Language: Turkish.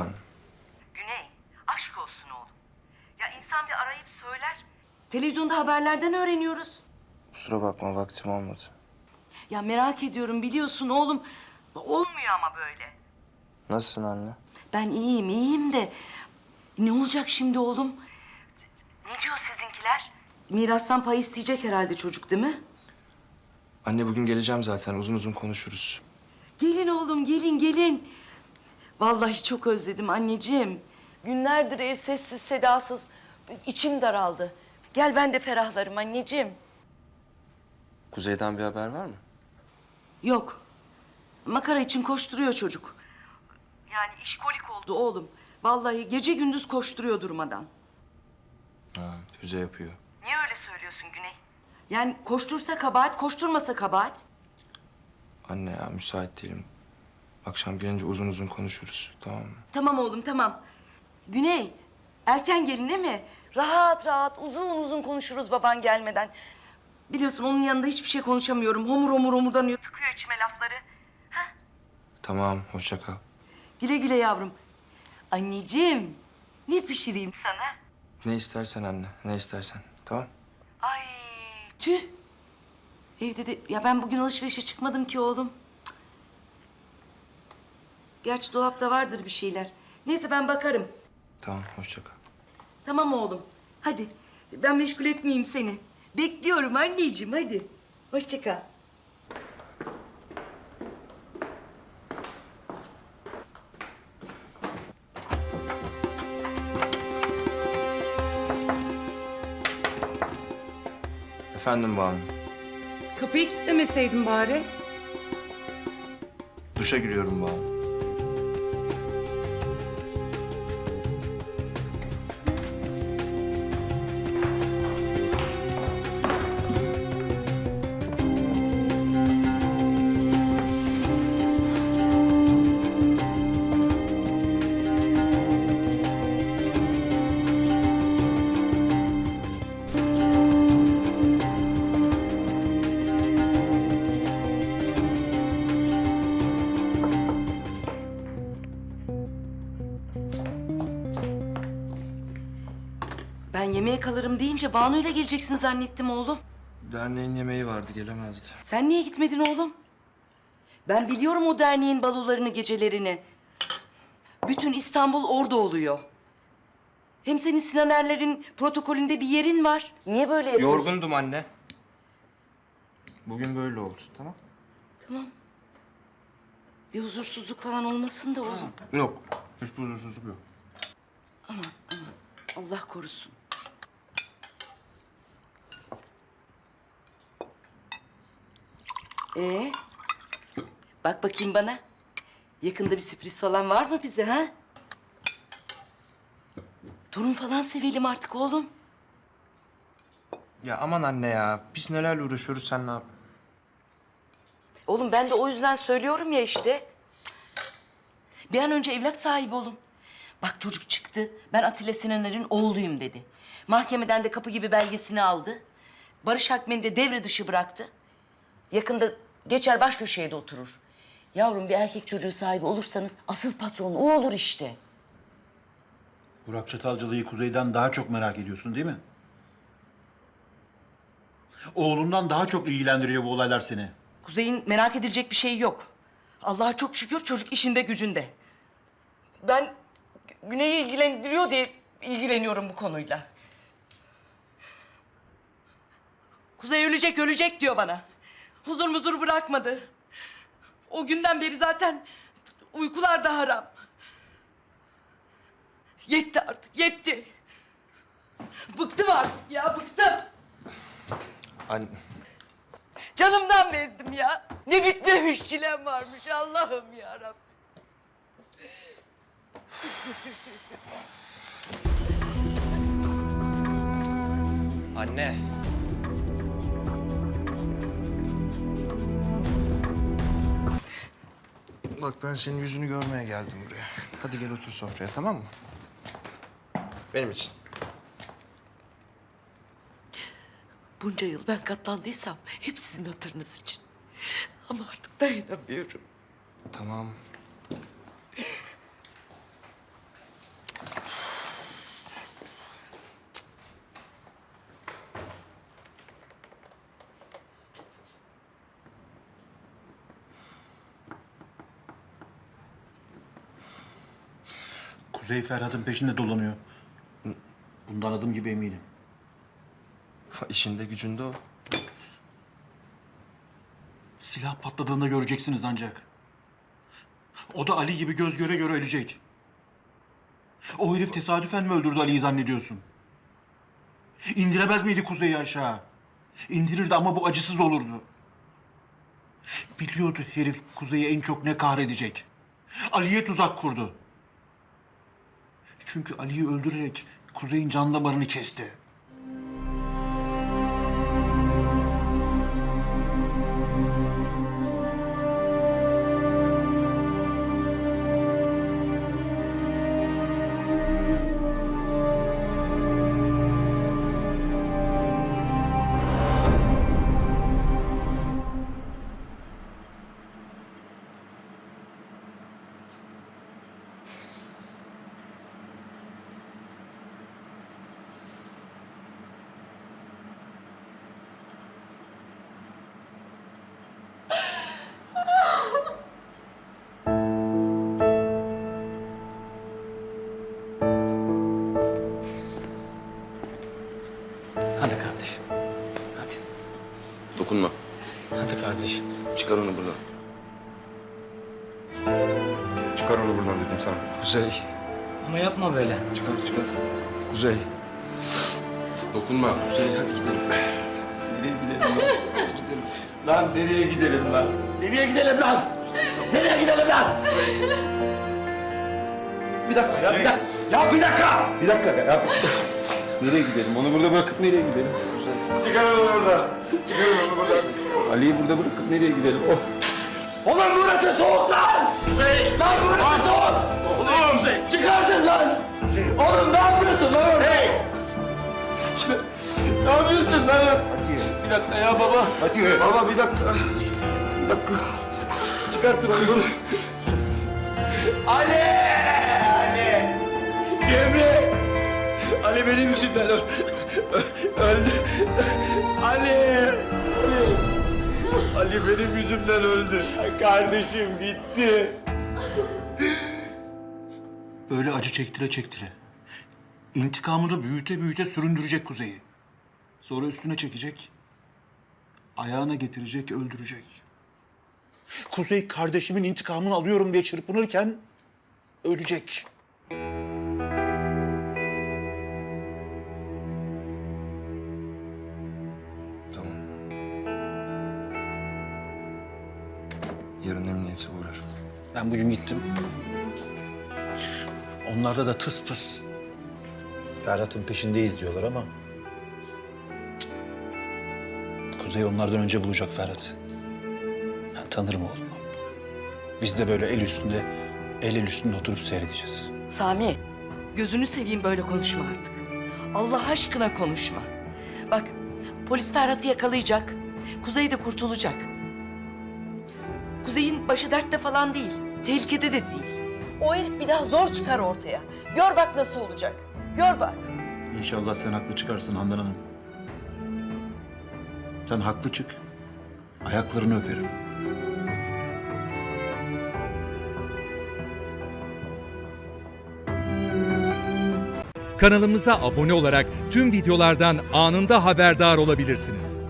Efendim? Güney, aşk olsun oğlum. Ya insan bir arayıp söyler. Televizyonda haberlerden öğreniyoruz. Kusura bakma vaktim olmadı. Ya merak ediyorum biliyorsun oğlum. Olmuyor ama böyle. Nasılsın anne? Ben iyiyim, iyiyim de... Ne olacak şimdi oğlum? Ne diyor sizinkiler? Mirastan pay isteyecek herhalde çocuk değil mi? Anne bugün geleceğim zaten uzun uzun konuşuruz. Gelin oğlum, gelin, gelin. Vallahi çok özledim anneciğim. Günlerdir ev sessiz, sedasız. İçim daraldı. Gel ben de ferahlarım anneciğim. Kuzey'den bir haber var mı? Yok. Makara için koşturuyor çocuk. Yani işkolik oldu oğlum. Vallahi gece gündüz koşturuyor durmadan. Ha, füze yapıyor. Niye öyle söylüyorsun Güney? Yani koştursa kabahat, koşturmasa kabahat. Anne ya müsait değilim. Akşam gelince uzun uzun konuşuruz tamam mı? Tamam oğlum, tamam. Güney, erken gelin değil mi? Rahat rahat, uzun uzun konuşuruz baban gelmeden. Biliyorsun onun yanında hiçbir şey konuşamıyorum. Homur homur homurdanıyor, tıkıyor içime lafları. Tamam hoşça kal. Güle güle yavrum. Anneciğim, ne pişireyim sana? Ne istersen anne ne istersen tamam. Ay tüh. Evde de ya ben bugün alışverişe çıkmadım ki oğlum. Gerçi dolapta vardır bir şeyler. Neyse ben bakarım. Tamam hoşça kal. Tamam oğlum. Hadi ben meşgul etmeyeyim seni. Bekliyorum anneciğim hadi. Hoşça kal. Efendim Banu. Kapıyı kilitlemeseydin bari. Duşa giriyorum Banu. Ben yemeğe kalırım deyince Banu'yla geleceksin zannettim oğlum. Derneğin yemeği vardı gelemezdi. Sen niye gitmedin oğlum? Ben biliyorum o derneğin balolarını, gecelerini. Bütün İstanbul orada oluyor. Hem senin Sinan Erler'in protokolünde bir yerin var. Niye böyle yapıyorsun? Yorgundum anne. Bugün böyle oldu tamam. Tamam. Bir huzursuzluk falan olmasın da oğlum. Yok. Hiçbir huzursuzluk yok. Allah korusun. Ee, bak bakayım bana. Yakında bir sürpriz falan var mı bize ha? Torun falan sevelim artık oğlum. Ya aman anne ya. Biz nelerle uğraşıyoruz sen ne yap? Oğlum ben de o yüzden söylüyorum ya işte. Cık. Bir an önce evlat sahibi olun. Bak çocuk çıktı. Ben Atilla Sinaner'in oğluyum dedi. Mahkemeden de kapı gibi belgesini aldı. Barış Akmen'i de devre dışı bıraktı. Yakında geçer baş köşeye de oturur. Yavrum bir erkek çocuğu sahibi olursanız asıl patron o olur işte. Burak Çatalcalı'yı Kuzey'den daha çok merak ediyorsun değil mi? Oğlundan daha çok ilgilendiriyor bu olaylar seni. Kuzey'in merak edilecek bir şey yok. Allah'a çok şükür çocuk işinde gücünde. Ben Güney'i ilgilendiriyor diye ilgileniyorum bu konuyla. Kuzey ölecek ölecek diyor bana. Huzur muzur bırakmadı. O günden beri zaten uykular da haram. Yetti artık yetti. Bıktım artık ya bıktım. Anne. Canımdan bezdim ya. Ne bitmemiş çilem varmış Allah'ım ya Rabbim. Anne. Bak ben senin yüzünü görmeye geldim buraya. Hadi gel otur sofraya tamam mı? Benim için. Bunca yıl ben katlandıysam hep sizin hatırınız için. Ama artık dayanamıyorum. Tamam. Kuzey Ferhat'ın peşinde dolanıyor. Bundan adım gibi eminim. İşinde gücünde o. Silah patladığında göreceksiniz ancak. O da Ali gibi göz göre göre ölecek. O herif tesadüfen mi öldürdü Ali'yi zannediyorsun? İndiremez miydi Kuzey'i aşağı? İndirirdi ama bu acısız olurdu. Biliyordu herif Kuzey'i en çok ne kahredecek. Ali'ye tuzak kurdu. Çünkü Ali'yi öldürerek Kuzey'in can damarını kesti. Kardeşim. Çıkar onu buradan. Çıkar onu buradan dedim sana. Kuzey. Ama yapma böyle. Çıkar çıkar. Kuzey. Dokunma. Kuzey hadi gidelim. Nereye gidelim lan? Lan nereye gidelim lan? Nereye gidelim lan? Nereye gidelim lan? Bir dakika ya. Bir dakika. Ya bir dakika! Bir dakika be ya. nereye gidelim? Onu burada bırakıp nereye gidelim? Çıkar onu buradan. Çıkar onu buradan. Ali'yi burada bırakıp nereye gidelim? Oh. Oğlum burası soğuk lan! Lan burası soğuk! Oğlum! Çıkardın lan! Oğlum ne yapıyorsun lan orada? Ne yapıyorsun lan? Bir dakika ya baba. Hadi. Baba bir dakika. Bir dakika. Çıkartın onu. Ali! Ali! Cemre! Ali benim yüzümden öldü. Ali! Ali! Ali benim yüzümden öldü. Kardeşim gitti. Böyle acı çektire çektire. İntikamını büyüte büyüte süründürecek Kuzey'i. Sonra üstüne çekecek. Ayağına getirecek, öldürecek. Kuzey kardeşimin intikamını alıyorum diye çırpınırken ölecek. Yarın emniyete uğrar. Ben bugün gittim. Onlarda da tıs pıs. Ferhat'ın peşindeyiz diyorlar ama... cık. Kuzey onlardan önce bulacak Ferhat. Ben tanırım oğlumu. Biz de böyle el üstünde, el el üstünde oturup seyredeceğiz. Sami, gözünü seveyim böyle konuşma artık. Allah aşkına konuşma. Bak, polis Ferhat'ı yakalayacak. Kuzey de kurtulacak. Kuzey'in başı dertte falan değil, tehlikede de değil. O herif bir daha zor çıkar ortaya. Gör bak nasıl olacak. Gör bak. İnşallah sen haklı çıkarsın Handan Hanım. Sen haklı çık. Ayaklarını öperim. Kanalımıza abone olarak tüm videolardan anında haberdar olabilirsiniz.